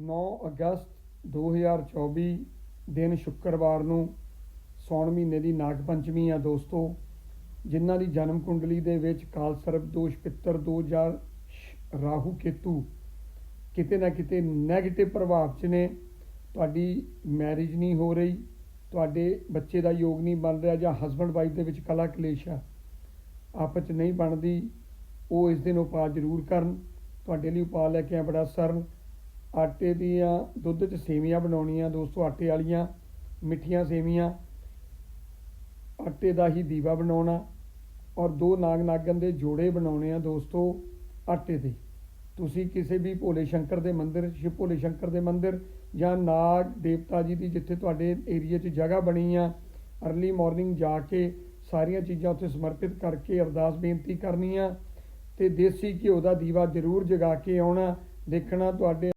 9 ਅਗਸਤ 2024 ਦਿਨ ਸ਼ੁੱਕਰਵਾਰ ਨੂੰ ਸੌਣ ਮਹੀਨੇ ਦੀ ਨਾਗ ਪੰਚਮੀ ਆ ਦੋਸਤੋ, ਜਿਨ੍ਹਾਂ ਦੀ ਜਨਮ ਕੁੰਡਲੀ ਦੇ ਵਿੱਚ ਕਾਲ ਸਰਬ ਦੋਸ਼ ਪਿੱਤਰ ਦੋ ਜਾਂ ਸ਼- ਰਾਹੂ ਕੇਤੂ ਕਿਤੇ ਨਾ ਕਿਤੇ 네ਗੇਟਿਵ ਪ੍ਰਭਾਵ 'ਚ ਨੇ। ਤੁਹਾਡੀ ਮੈਰਿਜ ਨਹੀਂ ਹੋ ਰਹੀ, ਤੁਹਾਡੇ ਬੱਚੇ ਦਾ ਯੋਗ ਨਹੀਂ ਬਣ ਰਿਹਾ ਜਾਂ ਹਸਬੰਡ ਵਾਈਫ ਦੇ ਵਿੱਚ ਕਲਾ ਕਲੇਸ਼ ਆ, ਆਪਸ 'ਚ ਨਹੀਂ ਬਣਦੀ, ਉਹ ਇਸ ਦਿਨ ਉਪਾਅ ਜ਼ਰੂਰ ਕਰਨ। ਤੁਹਾਡੇ ਲਈ ਉਪਾਅ ਲੈ ਕੇ ਆ ਬੜਾ ਸਰਨ। ਆਟੇ ਦੀਆਂ, ਦੁੱਧ 'ਚ ਸੇਵੀਆਂ ਬਣਾਉਣੀਆਂ, ਦੋਸਤੋ ਆਟੇ ਵਾਲੀਆਂ, ਮਿੱਠੀਆਂ ਸੇਵੀਆਂ, ਆਟੇ ਦਾ ਹੀ ਦੀਵਾ ਬਣਾਉਣਾ ਔਰ ਦੋ ਨਾਗ ਨਾਗਨ ਦੇ ਜੋੜੇ ਬਣਾਉਣੇ ਆ ਦੋਸਤੋ ਆਟੇ ਦੇ। ਤੁਸੀਂ ਕਿਸੇ ਵੀ ਭੋਲੇ ਸ਼ੰਕਰ ਦੇ ਮੰਦਿਰ, ਸ਼ਿਵ ਭੋਲੇ ਸ਼ੰਕਰ ਦੇ ਮੰਦਿਰ ਜਾਂ ਨਾਗ ਦੇਵਤਾ ਜੀ ਦੀ ਜਿੱਥੇ ਤੁਹਾਡੇ ਏਰੀਆ 'ਚ ਜਗ੍ਹਾ ਬਣੀ ਆ ਅਰਲੀ ਮਾਰਨਿੰਗ ਜਾ ਕੇ ਸਾਰੀਆਂ ਚੀਜ਼ਾਂ ਉੱਥੇ ਸਮਰਪਿਤ ਕਰਕੇ ਅਰਦਾਸ ਬੇਨਤੀ ਕਰਨੀ ਆ ਤੇ ਦੇਸੀ ਘਿਓ ਦਾ ਦੀਵਾ ਜ਼ਰੂਰ ਜਗਾ ਕੇ ਆਉਣਾ, ਦੇਖਣਾ ਤੁਹਾਡੇ